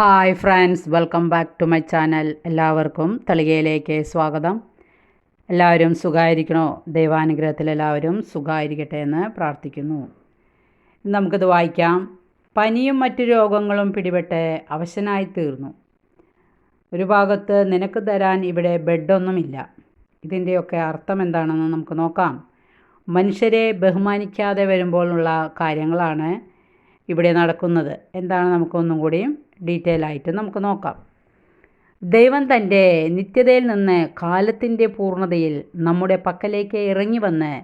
Hi friends welcome back to my channel. എല്ലാവർക്കും തളികയിലേക്ക് സ്വാഗതം. എല്ലാവരും സുഖമായിരിക്കണോ ദൈവാനുഗ്രഹത്തിൽ എല്ലാവരും സുഖമായിരിക്കട്ടെ എന്ന് പ്രാർത്ഥിക്കുന്നു. നമുക്കിത് വായിക്കാം. പനിയും മറ്റു രോഗങ്ങളും പിടിപെട്ട് അവശനായി തീർന്നു. ഒരു ഭാഗത്ത് നിനക്ക് തരാൻ ഇവിടെ ബെഡൊന്നുമില്ല. ഇതിന്റെയൊക്കെ അർത്ഥം എന്താണെന്ന് നമുക്ക് നോക്കാം. മനുഷ്യരെ ബഹുമാനിക്കാതെ വരുമ്പോഴുള്ള കാര്യങ്ങളാണ് ഇവിടെ നടക്കുന്നത്. എന്താണ് നമുക്കൊന്നും കൂടിയും ഡീറ്റെയിൽ ആയിട്ട് നമുക്ക് നോക്കാം. ദൈവം തന്റെ നിത്യതയിൽ നിന്ന് കാലത്തിന്റെ പൂർണതയിൽ നമ്മുടെ പക്കലേക്ക് ഇറങ്ങി വന്ന്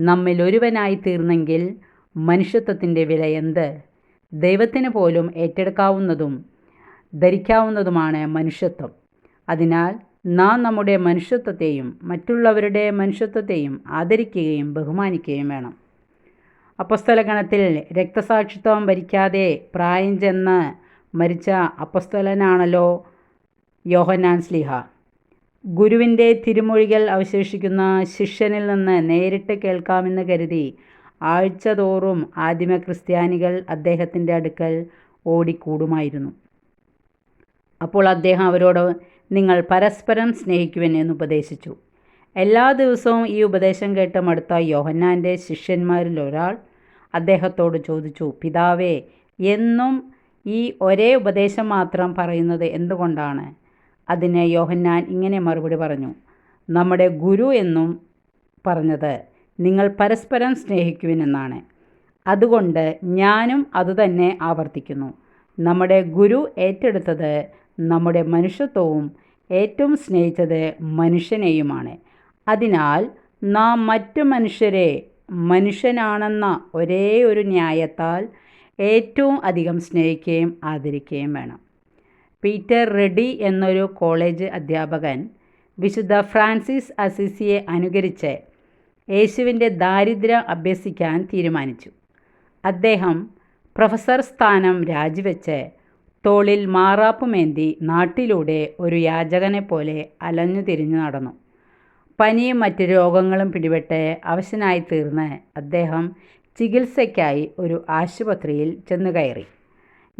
നമ്മിൽ ഒരുവനായി തീർന്നെങ്കിൽ മനുഷ്യത്വത്തിന്റെ വില എന്ത്? ദൈവത്തിന് പോലും ഏറ്റെടുക്കാവുന്നതും ധരിക്കാവുന്നതുമാണ് മനുഷ്യത്വം. അതിനാൽ നാം നമ്മുടെ മനുഷ്യത്വത്തെയും മറ്റുള്ളവരുടെ മനുഷ്യത്വത്തെയും ആദരിക്കുകയും ബഹുമാനിക്കുകയും വേണം. അപ്പസ്തലഗണത്തിൽ രക്തസാക്ഷിത്വം ഭരിക്കാതെ പ്രായം ചെന്ന് മരിച്ച അപ്പസ്തലനാണല്ലോ യോഹനാൻ സ്ലിഹ. ഗുരുവിന്റെ തിരുമൊഴികൾ അവശേഷിക്കുന്ന ശിഷ്യനിൽ നിന്ന് നേരിട്ട് കേൾക്കാമെന്ന് കരുതി ആഴ്ച തോറും ആദിമ ക്രിസ്ത്യാനികൾ അദ്ദേഹത്തിന്റെ അടുക്കൽ ഓടിക്കൂടുമായിരുന്നു. അപ്പോൾ അദ്ദേഹം അവരോട് നിങ്ങൾ പരസ്പരം സ്നേഹിക്കുവൻ എന്ന് ഉപദേശിച്ചു. എല്ലാ ദിവസവും ഈ ഉപദേശം കേട്ട് മടുത്ത യോഹന്നാന്റെ ശിഷ്യന്മാരിൽ ഒരാൾ അദ്ദേഹത്തോട് ചോദിച്ചു പിതാവേ എന്നും ഈ ഒരേ ഉപദേശം മാത്രം പറയുന്നത് എന്തുകൊണ്ടാണ്? അതിന് യോഹന്നാൻ ഇങ്ങനെ മറുപടി പറഞ്ഞു. നമ്മുടെ ഗുരു എന്നും പറഞ്ഞത് നിങ്ങൾ പരസ്പരം സ്നേഹിക്കുവിനെന്നാണ് അതുകൊണ്ട് ഞാനും അതുതന്നെ ആവർത്തിക്കുന്നു. നമ്മുടെ ഗുരു ഏറ്റെടുത്തത് നമ്മുടെ മനുഷ്യത്വവും ഏറ്റവും സ്നേഹിച്ചത് മനുഷ്യനെയുമാണ്. അതിനാൽ നാം മറ്റു മനുഷ്യരെ മനുഷ്യനാണെന്ന ഒരേ ഒരു ന്യായത്താൽ ഏറ്റവും അധികം സ്നേഹിക്കുകയും ആദരിക്കുകയും വേണം. പീറ്റർ റെഡി എന്നൊരു കോളേജ് അധ്യാപകൻ വിശുദ്ധ ഫ്രാൻസിസ് അസിസിയെ അനുകരിച്ച് യേശുവിന്റെ ദാരിദ്ര്യം അഭ്യസിക്കാൻ തീരുമാനിച്ചു. അദ്ദേഹം പ്രൊഫസർ സ്ഥാനം രാജിവെച്ച് തോളിൽ മാറാപ്പുമേന്തി നാട്ടിലൂടെ ഒരു യാചകനെ പോലെ അലഞ്ഞു തിരിഞ്ഞു നടന്നു. പനിയും മറ്റ് രോഗങ്ങളും പിടിപെട്ട് അവശനായി തീർന്ന് അദ്ദേഹം ചികിത്സയ്ക്കായി ഒരു ആശുപത്രിയിൽ ചെന്നു കയറി.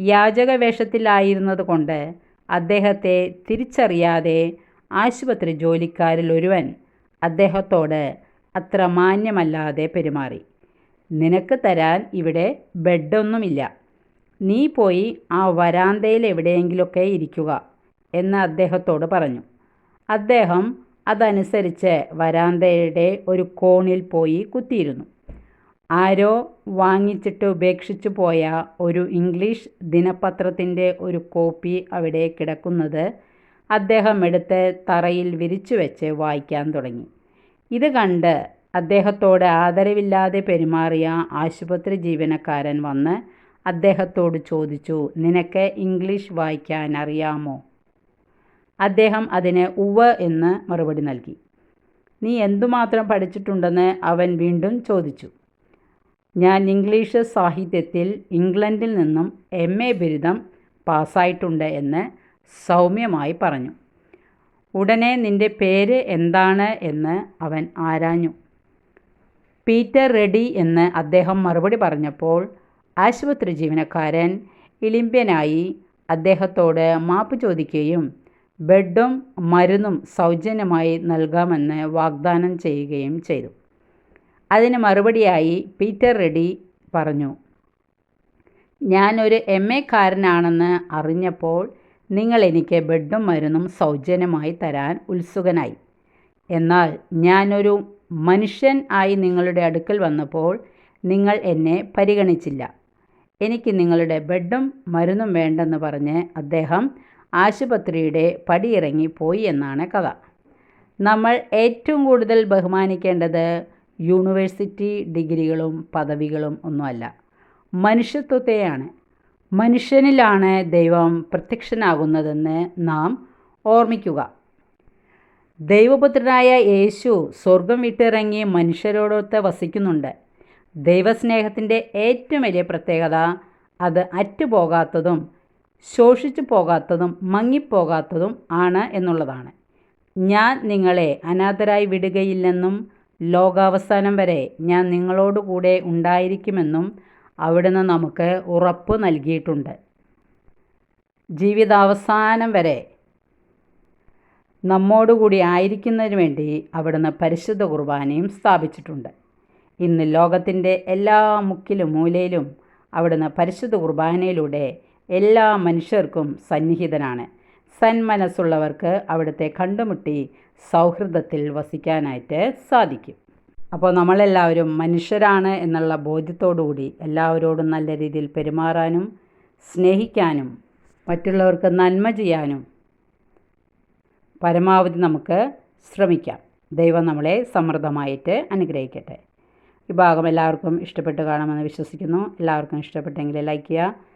യാചക വേഷത്തിലായിരുന്നത് കൊണ്ട് അദ്ദേഹത്തെ തിരിച്ചറിയാതെ ആശുപത്രി ജോലിക്കാരിൽ ഒരുവൻ അദ്ദേഹത്തോട് അത്ര മാന്യമല്ലാതെ പെരുമാറി. നിനക്ക് തരാൻ ഇവിടെ ബെഡൊന്നുമില്ല. നീ പോയി ആ വരാന്തയിൽ എവിടെയെങ്കിലുമൊക്കെ ഇരിക്കുക എന്ന് അദ്ദേഹത്തോട് പറഞ്ഞു. അദ്ദേഹം അതനുസരിച്ച് വരാന്തയുടെ ഒരു കോണിൽ പോയി കുത്തിയിരുന്നു. ആരോ വാങ്ങിച്ചിട്ട് ഉപേക്ഷിച്ചു പോയ ഒരു ഇംഗ്ലീഷ് ദിനപത്രത്തിന്റെ ഒരു കോപ്പി അവിടെ കിടക്കുന്നത് അദ്ദേഹം എടുത്ത് തറയിൽ വിരിച്ചു വെച്ച് വായിക്കാൻ തുടങ്ങി. ഇത് കണ്ട് അദ്ദേഹത്തോട് ആദരവില്ലാതെ പെരുമാറിയ ആശുപത്രി ജീവനക്കാരൻ വന്ന് അദ്ദേഹത്തോട് ചോദിച്ചു നിനക്ക് ഇംഗ്ലീഷ് വായിക്കാൻ അറിയാമോ? അദ്ദേഹം അതിന് ഉവ് എന്ന് മറുപടി നൽകി. നീ എന്തുമാത്രം പഠിച്ചിട്ടുണ്ടെന്ന് അവൻ വീണ്ടും ചോദിച്ചു. ഞാൻ ഇംഗ്ലീഷ് സാഹിത്യത്തിൽ ഇംഗ്ലണ്ടിൽ നിന്നും എം എ ബിരുദം പാസ്സായിട്ടുണ്ട് എന്ന് സൗമ്യമായി പറഞ്ഞു. ഉടനെ നിന്റെ പേര് എന്താണ് എന്ന് അവൻ ആരാഞ്ഞു. പീറ്റർ റെഡി എന്ന് അദ്ദേഹം മറുപടി പറഞ്ഞപ്പോൾ ആശുപത്രി ജീവനക്കാരൻ ഇളിമ്പ്യനായി അദ്ദേഹത്തോട് മാപ്പ് ചോദിക്കുകയും ബെഡും മരുന്നും സൗജന്യമായി നൽകാമെന്ന് വാഗ്ദാനം ചെയ്യുകയും ചെയ്തു. അതിന് മറുപടിയായി പീറ്റർ റെഡി പറഞ്ഞു ഞാനൊരു എം എക്കാരനാണെന്ന് അറിഞ്ഞപ്പോൾ നിങ്ങൾ എനിക്ക് ബെഡും മരുന്നും സൗജന്യമായി തരാൻ ഉത്സുകനായി. എന്നാൽ ഞാനൊരു മനുഷ്യൻ ആയി നിങ്ങളുടെ അടുക്കൽ വന്നപ്പോൾ നിങ്ങൾ എന്നെ പരിഗണിച്ചില്ല. എനിക്ക് നിങ്ങളുടെ ബെഡും മരുന്നും വേണ്ടെന്ന് പറഞ്ഞ് അദ്ദേഹം ആശുപത്രിയുടെ പടിയിറങ്ങി പോയി എന്നാണ് കഥ. നമ്മൾ ഏറ്റവും കൂടുതൽ ബഹുമാനിക്കേണ്ടത് യൂണിവേഴ്സിറ്റി ഡിഗ്രികളും പദവികളും ഒന്നുമല്ല. മനുഷ്യത്വത്തെയാണ്. മനുഷ്യനിലാണ് ദൈവം പ്രത്യക്ഷനാകുന്നതെന്ന് നാം ഓർമ്മിക്കുക. ദൈവപുത്രനായ യേശു സ്വർഗം വിട്ടിറങ്ങി മനുഷ്യരോടൊത്ത് വസിക്കുന്നുണ്ട്. ദൈവസ്നേഹത്തിന്റെ ഏറ്റവും വലിയ പ്രത്യേകത അത് അറ്റുപോകാത്തതും ശോഷിച്ചു പോകാത്തതും മങ്ങിപ്പോകാത്തതും ആണ് എന്നുള്ളതാണ്. ഞാൻ നിങ്ങളെ അനാഥരായി വിടുകയില്ലെന്നും ലോകാവസാനം വരെ ഞാൻ നിങ്ങളോടുകൂടെ ഉണ്ടായിരിക്കുമെന്നും അവിടുന്ന് നമുക്ക് ഉറപ്പ് നൽകിയിട്ടുണ്ട്. ജീവിതാവസാനം വരെ നമ്മോടുകൂടി ആയിരിക്കുന്നതിന് വേണ്ടി അവിടുന്ന് പരിശുദ്ധ കുർബാനയും സ്ഥാപിച്ചിട്ടുണ്ട്. ഇന്ന് ലോകത്തിന്റെ എല്ലാ മുക്കിലും മൂലയിലും അവിടുന്ന് പരിശുദ്ധ കുർബാനയിലൂടെ എല്ലാ മനുഷ്യർക്കും സന്നിഹിതനാണ്. സന്മനസ്സുള്ളവർക്ക് അവിടുത്തെ കണ്ടുമുട്ടി സൗഹൃദത്തിൽ വസിക്കാനായിട്ട് സാധിക്കും. അപ്പോൾ നമ്മളെല്ലാവരും മനുഷ്യരാണ് എന്നുള്ള ബോധ്യത്തോടുകൂടി എല്ലാവരോടും നല്ല രീതിയിൽ പെരുമാറാനും സ്നേഹിക്കാനും മറ്റുള്ളവർക്ക് നന്മ ചെയ്യാനും പരമാവധി നമുക്ക് ശ്രമിക്കാം. ദൈവം നമ്മളെ സമൃദ്ധമായിട്ട് അനുഗ്രഹിക്കട്ടെ. ഈ ഭാഗം എല്ലാവർക്കും ഇഷ്ടപ്പെട്ട് കാണുമെന്ന് വിശ്വസിക്കുന്നു. എല്ലാവർക്കും ഇഷ്ടപ്പെട്ടെങ്കിൽ ലൈക്ക് ചെയ്യുക